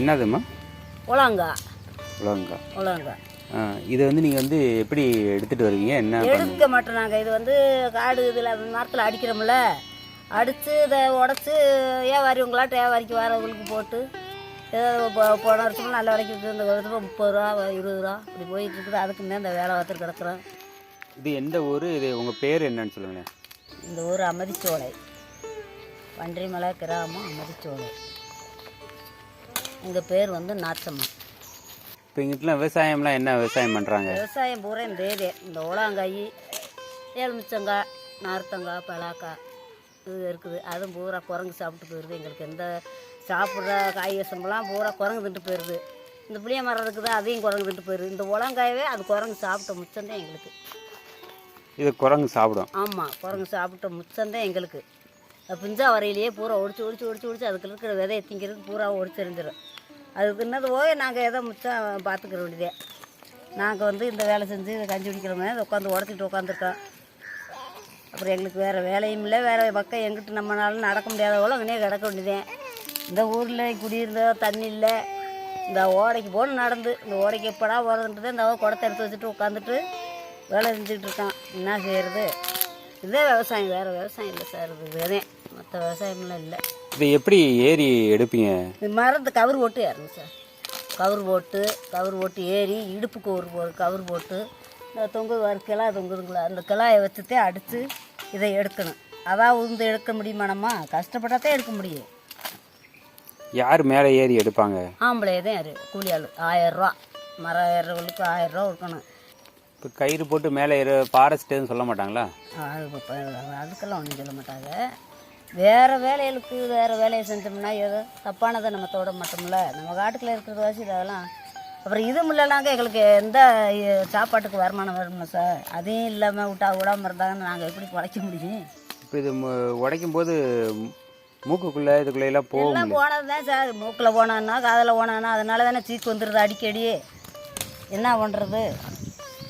என்னதும்மா? உலங்கா உலங்கா ஆ, இது வந்து நீங்கள் வந்து எப்படி எடுத்துகிட்டு வருவீங்க? என்ன? எடுக்க மாட்டோம் நாங்கள் இது வந்து காடு இதில் மரத்தில் அடிக்கிறோம்ல. அடித்து இதை உடச்சி வியாபாரிவங்களாட்ட வியாபாரிக்கு வரவங்களுக்கு போட்டு போன வருஷம் நல்ல விலைக்கு விற்று இந்த வருஷம் முப்பது ரூபா இருபது ரூபா. இப்படி போயிட்டு இருக்குது. அதுக்கு தான் இந்த வேலை பார்த்துட்டு கிடக்குறோம். இது எந்த ஊர்? இது உங்கள் பேர் என்னன்னு சொல்லுங்களேன். இந்த ஊர் அமதிச்சோலை. பன்றிமலை கிராமம் அமதிச்சோலை. எங்கள் பேர் வந்து நாச்சம்மா இப்போ இங்கிட்டலாம் விவசாயம்லாம் என்ன விவசாயம் பண்ணுறாங்க விவசாயம் பூரா இந்த ஏரியா இந்த உலாங்காய் எலுமிச்சங்காய் நார்த்தங்காய் பலாக்காய் இது இருக்குது. அதுவும் பூரா குரங்கு சாப்பிட்டு போயிடுது எங்களுக்கு எந்த சாப்பிட்ற காய் விஷமெல்லாம் பூரா குரங்கு தின்ட்டு போயிடுது இந்த புளிய மரம் இருக்குது அதையும் குரங்கு தின்ட்டு போயிடுது இந்த உலங்காயவே அது குரங்கு சாப்பிட்ட மிச்சம்தான் எங்களுக்கு. இது குரங்கு சாப்பிடும். ஆமாம் குரங்கு சாப்பிட்ட மிச்சம்தான் எங்களுக்கு. பிஞ்சா வரையிலேயே பூரா ஒடிச்சு ஒடிச்சு ஒடிச்சு ஒடிச்சு அதுக்கு இருக்கிற விதையை திங்கிறது பூரா ஒடிச்செறிஞ்சிடும் அது தின்னது போய் நாங்கள் எதோ மிச்சம் பார்த்துக்கிற வேண்டியதே. நாங்கள் வந்து இந்த வேலை செஞ்சு கஞ்சி குடிக்கிறோமே அதை உட்காந்து உடச்சிட்டு உட்காந்துருக்கோம். அப்புறம் எங்களுக்கு வேறு வேலையும் இல்லை. வேறு பக்கம் எங்கிட்ட நம்மளால நடக்க முடியாத போல அங்கனே கிடக்க வேண்டியதே. இந்த ஊரில் குடியிருந்தோ தண்ணி இல்லை. இந்த ஓடைக்கு போன நடந்து. இந்த ஓடைக்கு எப்படா போகிறதுன்றது இந்த குடத்தை எடுத்து வச்சுட்டு உட்காந்துட்டு வேலை செஞ்சுட்டு இருக்கான். என்ன செய்கிறது இதே விவசாயம். வேறு விவசாயம் இல்லை சார். இது வேறே. மற்ற விவசாயம்லாம் இல்லை. இது எப்படி ஏறி எடுப்பீங்க? மரத்து கவர் போட்டு ஏறணும் சார். கவர் போட்டு கவர் போட்டு ஏறி இடுப்புக்கு ஒரு ஒரு கவர் போட்டு இந்த தொங்கு வர கிளா தொங்குதுங்களா அந்த கிளாயை வச்சுட்டே அடித்து இதை எடுக்கணும். அதான் உந்து எடுக்க முடியுமானம்மா கஷ்டப்பட்டாதான் எடுக்க முடியும். யார் மேலே ஏறி எடுப்பாங்க? ஆம்பளை தான் யாரு கூலி ஆள் ஆயிரரூவா மரம் ஏறுறவங்களுக்கு ஆயிரரூவா கொடுக்கணும். இப்போ கயிறு போட்டு மேலே ஏற ஃபாரஸ்ட்டுன்னு சொல்ல மாட்டாங்களா? அதுக்கெல்லாம் ஒன்றும் சொல்ல மாட்டாங்க. வேறு வேலைகளுக்கு வேறு வேலையை செஞ்சோம்னா ஏதோ தப்பானதை நம்ம தொட மாட்டோம்ல. நம்ம காட்டுக்குள்ள இருக்கிறது வாசி இதெல்லாம் அப்புறம் இது இல்லைனாங்க எங்களுக்கு எந்த சாப்பாட்டுக்கு வருமானம் வருமா சார் அதையும் இல்லாமல் விட்டா விடாமல் இருந்தாங்கன்னு நாங்கள் எப்படி குறைக்க முடியும்? இப்போ இது உடைக்கும் போது மூக்குக்குள்ளே இதுக்குள்ளேலாம் போக எல்லாம் போனது தான் சார் மூக்கில் போனான்னா காதில் போனான்னா அதனால தானே சீக்கு வந்துடுது அடிக்கடி. என்ன பண்ணுறது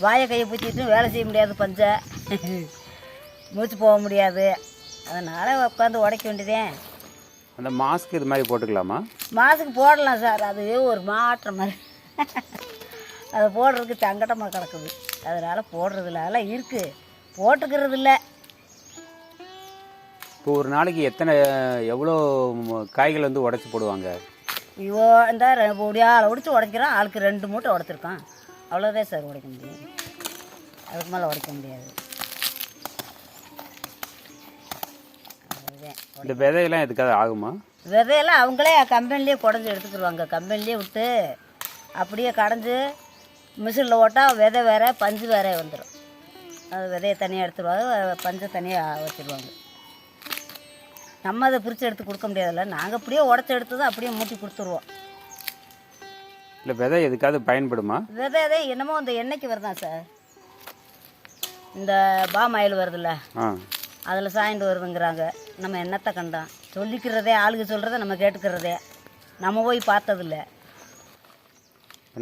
வாயை கையை பிடிச்சிட்டு வேலை செய்ய முடியாது பஞ்ச. மூச்சு போக முடியாது. அதனால் உட்காந்து உடைக்க வேண்டியதே. அந்த மாஸ்க் இது மாதிரி போட்டுக்கலாமா? மாசுக்கு போடலாம் சார் அது ஒரு மாற்றம் மாதிரி. அது போடுறதுக்கு சங்கடமாக கிடக்குது. அதனால் போடுறதில்ல. அதெல்லாம் இருக்குது போட்டுக்கிறது இல்லை இப்போ ஒரு நாளைக்கு எத்தனை எவ்வளோ காய்கள் வந்து உடச்சி போடுவாங்க? ஐயோ இந்த முடியால் உடிச்சு உடைக்கிறோம். ஆளுக்கு ரெண்டு மூட்டை உடைச்சிருக்கான் அவ்வளோதான் சார் உடைக்க முடியும். அதுக்கு மேலே உடைக்க முடியாது. இந்த விதையெல்லாம் எதுக்காவது ஆகுமா? விதையெல்லாம் அவங்களே கம்பெனிலே குடஞ்சி எடுத்துக்கிடுவாங்க கம்பெனிலே விட்டு அப்படியே கடைஞ்சி மிஷினில் ஓட்டால் விதை வேற பஞ்சு வேற வந்துடும் அது விதையை தனியாக எடுத்துருவாங்க பஞ்சை தனியாக வச்சுருவாங்க. நம்ம அதை பிரித்து எடுத்து கொடுக்க முடியாதுல்ல. நாங்கள் அப்படியே உடச்சி எடுத்ததும் அப்படியே மூட்டி கொடுத்துருவோம். இல்லை விதை எதுக்காவது பயன்படுமா? விதை விதை என்னமோ அந்த எண்ணெய்க்கு வருதான் சார். இந்த பாம் ஆயில் வருதுல்ல. அதில் சாய்ந்து வருதுங்கிறாங்க. நம்ம என்னத்தை கண்டோம் சொல்லிக்கிறதே ஆளுங்க சொல்கிறத நம்ம கேட்டுக்கிறதே. நம்ம போய் பார்த்ததில்ல.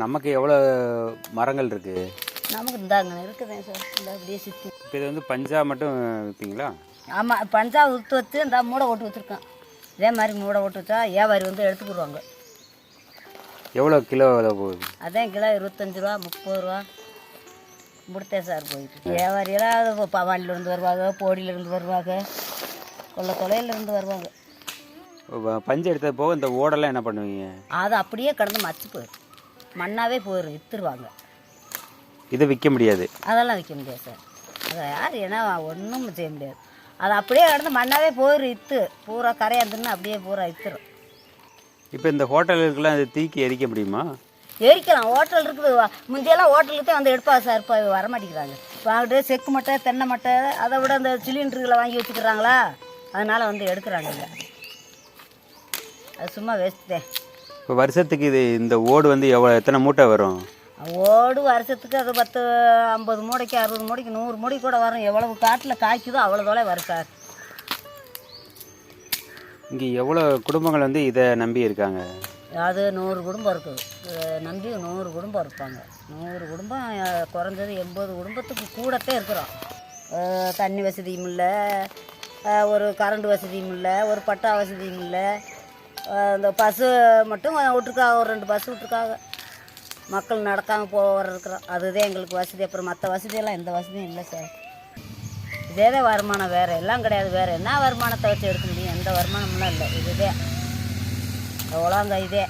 நமக்கு எவ்வளோ மரங்கள் இருக்குது நமக்கு இந்தாங்க இருக்குதேன் சார். இந்த அப்படியே சுற்றி இப்போ இது வந்து பஞ்சா மட்டும் விற்பீங்களா ஆமாம் பஞ்சா உத்து வச்சு இந்த மூடை ஓட்டு வச்சுருக்கோம். இதே மாதிரி மூடை ஓட்டு வச்சா வியாபாரி வந்து எடுத்துக்கிடுவாங்க. எவ்வளோ கிலோ விலை போகுது? அதான் கிலோ இருபத்தஞ்சி ரூபா முப்பது ரூபா. முடித்தே சார் போயிட்டு வியாபாரியெல்லாம் பவானிலேருந்து வருவாங்க போடியிலேருந்து வருவாங்க. கொல்ல தொலையிலேருந்து வருவாங்க. பஞ்சு எடுத்தது போக இந்த ஓடெல்லாம் என்ன பண்ணுவீங்க? அது அப்படியே கடந்து மச்சு போயிடும் மண்ணாவே போயிடும் விற்றுருவாங்க இதை விற்க முடியாது. அதெல்லாம் விற்க முடியாது சார். அதை யார் ஏன்னா ஒன்றும் செய்ய முடியாது. அது அப்படியே கடந்து மண்ணாவே போயிடும் இத்து. பூரா கரையாந்துன்னு அப்படியே பூரா இத்துரும். இப்போ இந்த ஹோட்டலுக்கெல்லாம் இது தீக்கி எரிக்க முடியுமா? எரிக்கலாம். ஹோட்டல் இருக்குது. முந்தியெல்லாம் ஹோட்டலுக்கு தான் வந்து எடுப்பா சார். இப்போ வரமாட்டேங்கிறாங்க. வாங்கிட்டு செக்கு மட்டை தென்னை மட்டை அதை விட அந்த சிலிண்டர்களை வாங்கி வச்சுக்கிறாங்களா? அதனால் வந்து எடுக்கிறாங்க. இல்லை அது சும்மா வேஸ்ட் தான். இப்போ வருஷத்துக்கு இது இந்த ஓடு வந்து எவ்வளோ எத்தனை மூட்டை வரும்? ஓடு வருஷத்துக்கு அது பத்து ஐம்பது மூடைக்கு அறுபது மூடைக்கு நூறு மூடைக்கு கூட வரும். எவ்வளவு காட்டில் காய்க்குதோ அவ்வளோ தொலை வரும் சார். இங்கே எவ்வளோ குடும்பங்கள் வந்து இதை நம்பி இருக்காங்க? அது நூறு குடும்பம் இருக்குது. இதை நம்பி நூறு குடும்பம் இருப்பாங்க. நூறு குடும்பம் குறைஞ்சது எண்பது குடும்பத்துக்கு கூடத்தே இருக்கிறோம். தண்ணி வசதியும் இல்லை. ஒரு கரண்ட் வசதியும் இல்லை ஒரு பட்டா வசதியும் இல்லை. இந்த பஸ்ஸு மட்டும் விட்ருக்காங்க ஒரு ரெண்டு பஸ் விட்ருக்காங்க மக்கள் நடக்காமல் போகிற இருக்கிறோம் அதுதான் எங்களுக்கு வசதி. அப்புறம் மற்ற வசதியெல்லாம் எந்த வசதியும் இல்லை சார் இதே தான் வருமானம் வேறு எல்லாம் கிடையாது. வேறு என்ன வருமானத்தை வச்சு எடுக்க முடியும்? எந்த வருமானம்லாம் இல்லை. இதுதே அவ்வளோங்க இதே.